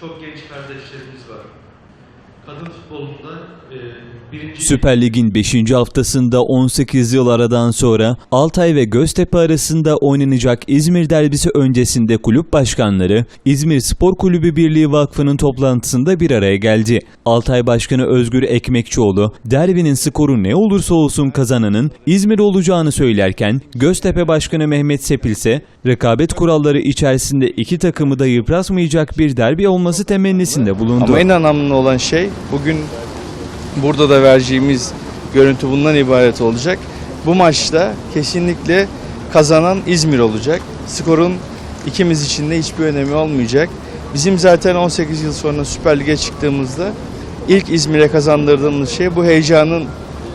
çok genç kardeşlerimiz var. Kadın futbolunda e, birinci Süper Lig'in 5. haftasında 18 yıl aradan sonra Altay ve Göztepe arasında oynanacak İzmir derbisi öncesinde kulüp başkanları İzmir Spor Kulübü Birliği Vakfı'nın toplantısında bir araya geldi. Altay Başkanı Özgür Ekmekçioğlu, derbinin skoru ne olursa olsun kazananın İzmir olacağını söylerken Göztepe Başkanı Mehmet Sepil ise rekabet kuralları içerisinde iki takımı da yıpratmayacak bir derbi olması temennisinde bulundu. Ama en önemli olan şey bugün burada da vereceğimiz görüntü bundan ibaret olacak. Bu maçta kesinlikle kazanan İzmir olacak. Skorun ikimiz için de hiçbir önemi olmayacak. Bizim zaten 18 yıl sonra Süper Lig'e çıktığımızda ilk İzmir'e kazandırdığımız şey bu heyecanın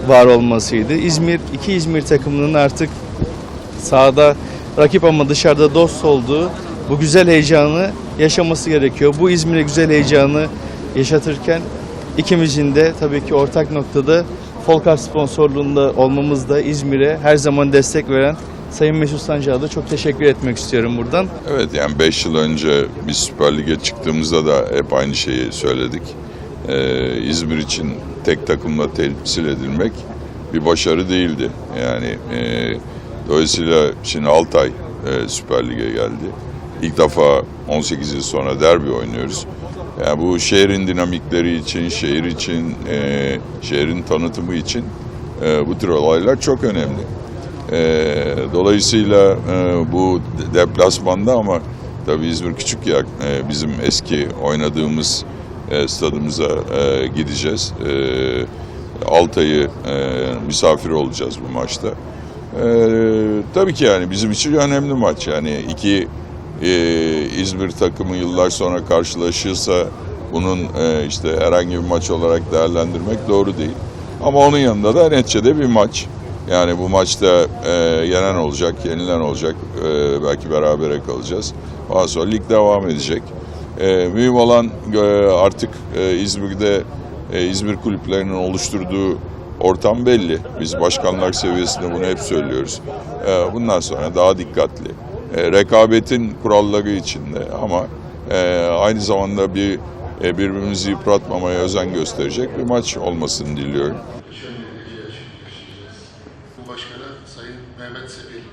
var olmasıydı. İzmir, iki İzmir takımının artık sahada rakip ama dışarıda dost olduğu bu güzel heyecanı yaşaması gerekiyor. Bu İzmir'e güzel heyecanı yaşatırken ikimizin de tabii ki ortak noktada Folkar sponsorluğunda olmamız da İzmir'e her zaman destek veren Sayın Mesut Sancak'a da çok teşekkür etmek istiyorum buradan. Evet yani 5 yıl önce biz Süper Lig'e çıktığımızda da hep aynı şeyi söyledik. Ee, İzmir için tek takımla temsil edilmek bir başarı değildi. Yani e, dolayısıyla şimdi Altay e, Süper Lig'e geldi. İlk defa 18 yıl sonra derbi oynuyoruz. Yani bu şehrin dinamikleri için, şehir için, e, şehrin tanıtımı için e, bu tür olaylar çok önemli. Ee, dolayısıyla e, bu de- deplasmanda ama tabii İzmir küçük ya e, bizim eski oynadığımız e, stadımıza e, gideceğiz. E, Altay'ı e, misafir olacağız bu maçta. E, tabii ki yani bizim için önemli maç yani iki e, İzmir takımı yıllar sonra karşılaşırsa bunun e, işte herhangi bir maç olarak değerlendirmek doğru değil. Ama onun yanında da neticede bir maç. Yani bu maçta e, yenen olacak, yenilen olacak. E, belki berabere kalacağız. Ondan sonra lig devam edecek. E, mühim olan e, artık e, İzmir'de e, İzmir kulüplerinin oluşturduğu ortam belli. Biz başkanlar seviyesinde bunu hep söylüyoruz. E, bundan sonra daha dikkatli. E, rekabetin kuralları içinde ama e, aynı zamanda bir e, birbirimizi yıpratmamaya özen gösterecek bir maç olmasını diliyorum. Bu Sayın Mehmet Sebil